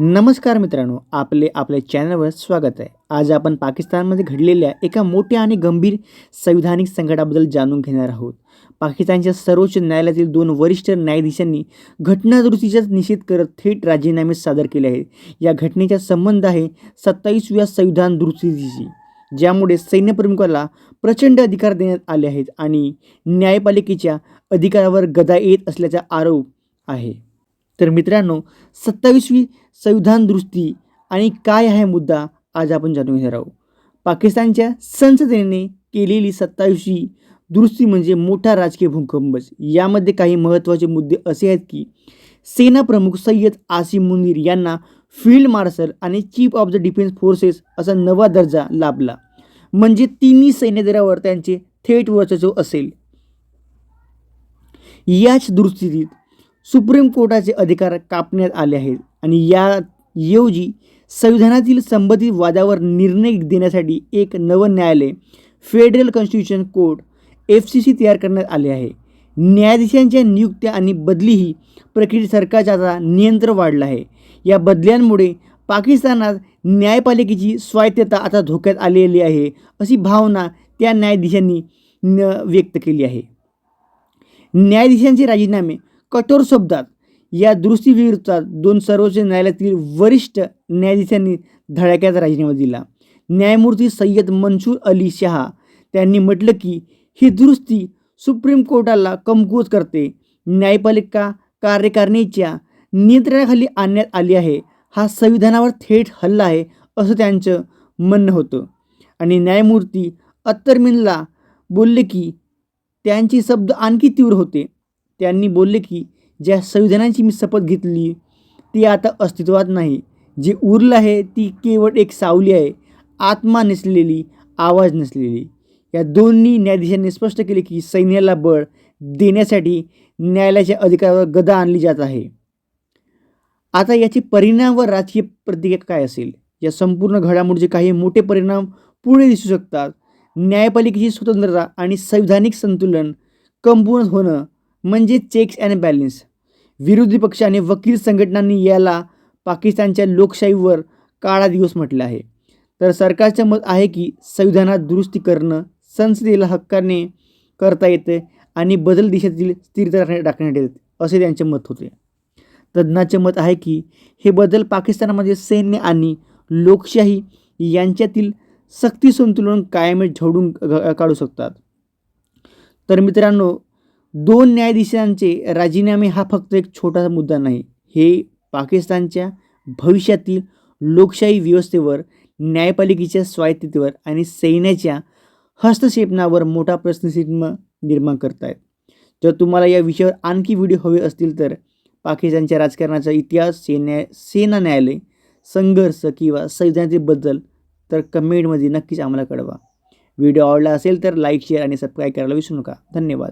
नमस्कार मित्रांनो आपले आपल्या चॅनलवर स्वागत आहे. आज आपण पाकिस्तानमध्ये घडलेल्या एका मोठ्या आणि गंभीर संविधानिक संकटाबद्दल जाणून घेणार आहोत. पाकिस्तानच्या सर्वोच्च न्यायालयातील दोन वरिष्ठ न्यायाधीशांनी घटनादुरुस्तीचाच निषेध करत थेट राजीनामे सादर केले आहेत. या घटनेचा संबंध आहे सत्तावीसव्या संविधान दुरुस्तीशी ज्यामुळे सैन्यप्रमुखाला प्रचंड अधिकार देण्यात आले आहेत आणि न्यायपालिकेच्या अधिकारावर गदा येत असल्याचा आरोप आहे. तर मित्रांनो सत्तावीसवी संविधान दुरुस्ती आणि काय आहे मुद्दा आज आपण जाणून घेणार आहोत. पाकिस्तानच्या संसदेने केलेली सत्तावीसवी दुरुस्ती म्हणजे मोठा राजकीय भूकंपच. यामध्ये काही महत्त्वाचे मुद्दे असे आहेत की सेनाप्रमुख सय्यद आसिम मुनीर यांना फील्ड मार्शल आणि chief of the defence forces असा नवा दर्जा लाभला. म्हणजे तिन्ही सैन्यदलावर त्यांचे थेट वर्चस्व असेल. याच दुरुस्तीत सुप्रीम कोर्टाचे अधिकार कापण्यात आले आहेत आणि याऐवजी संविधानातील संबंधित वादावर निर्णय देण्यासाठी एक नवं न्यायालय federal constitution court F C C तयार करण्यात आले आहे. न्यायाधीशांच्या नियुक्त्या आणि बदली ही प्रक्रियेत सरकारचा आता नियंत्रण वाढलं आहे. या बदल्यांमुळे पाकिस्तानात न्यायपालिकेची स्वायत्तता आता धोक्यात आलेली आहे अशी भावना त्या न्यायाधीशांनी न व्यक्त केली आहे. न्यायाधीशांचे राजीनामे कठोर शब्दात या दुरुस्तीविरोधात दोन सर्वोच्च न्यायालयातील वरिष्ठ न्यायाधीशांनी धडाक्याचा राजीनामा दिला. न्यायमूर्ती सय्यद मनसूर अली शहा त्यांनी म्हटलं की ही दुरुस्ती सुप्रीम कोर्टाला कमकुवत करते. न्यायपालिका कार्यकारिणीच्या नियंत्रणाखाली आणण्यात आली आहे. हा संविधानावर थेट हल्ला आहे असं त्यांचं म्हणणं होतं. आणि न्यायमूर्ती अत्तरमिनला बोलले की त्यांची शब्द आणखी तीव्र होते. त्यांनी बोलले की ज्या संविधानाची मी शपथ घेतली ती आता अस्तित्वात नाही. जे उरलं आहे ती केवळ एक सावली आहे. आत्मा नसलेली आवाज नसलेली. या दोन्ही न्यायाधीशांनी स्पष्ट केले की सैन्याला बळ देण्यासाठी न्यायालयाच्या अधिकारावर गदा आणली जात आहे. आता याचे परिणाम व राजकीय प्रतिक्रिया काय असेल? या संपूर्ण घडामोडीचे काही मोठे परिणाम पुढे दिसू शकतात. न्यायपालिकेची स्वतंत्रता आणि संविधानिक संतुलन कमपूर्ण होणं म्हणजे चेक्स अँड बॅलेन्स विरोधी पक्ष आणि वकील संघटनांनी याला पाकिस्तानच्या लोकशाहीवर काळा दिवस म्हटलं आहे. तर सरकारचं मत आहे की संविधानात दुरुस्ती करणं संसदेला हक्काने करता येते आणि बदल देशातील स्थिरता राखण्या- राखण्यात येते असे त्यांचे मत होते. तज्ज्ञाचे मत आहे की हे बदल पाकिस्तानामध्ये सैन्य आणि लोकशाही यांच्यातील सक्ती संतुलन कायम झोडून काढू शकतात. तर मित्रांनो दोन न्यायाधीशांचे राजीनामे हा फक्त एक छोटासा मुद्दा नाही. हे पाकिस्तानच्या भविष्यातील लोकशाही व्यवस्थेवर न्यायपालिकेच्या स्वायत्ततेवर आणि सैन्याच्या हस्तक्षेपणावर मोठा प्रश्नचिन्ह निर्माण करत आहेत जर तुम्हाला या विषयावर आणखी व्हिडिओ हवे असतील तर पाकिस्तानच्या राजकारणाचा इतिहास सेना सेना न्यायालय संघर्ष किंवा संविधानातील तर कमेंटमध्ये नक्कीच आम्हाला कळवा. व्हिडिओ आवडला असेल तर लाईक शेअर आणि सबस्क्राईब करायला विसरू नका. धन्यवाद.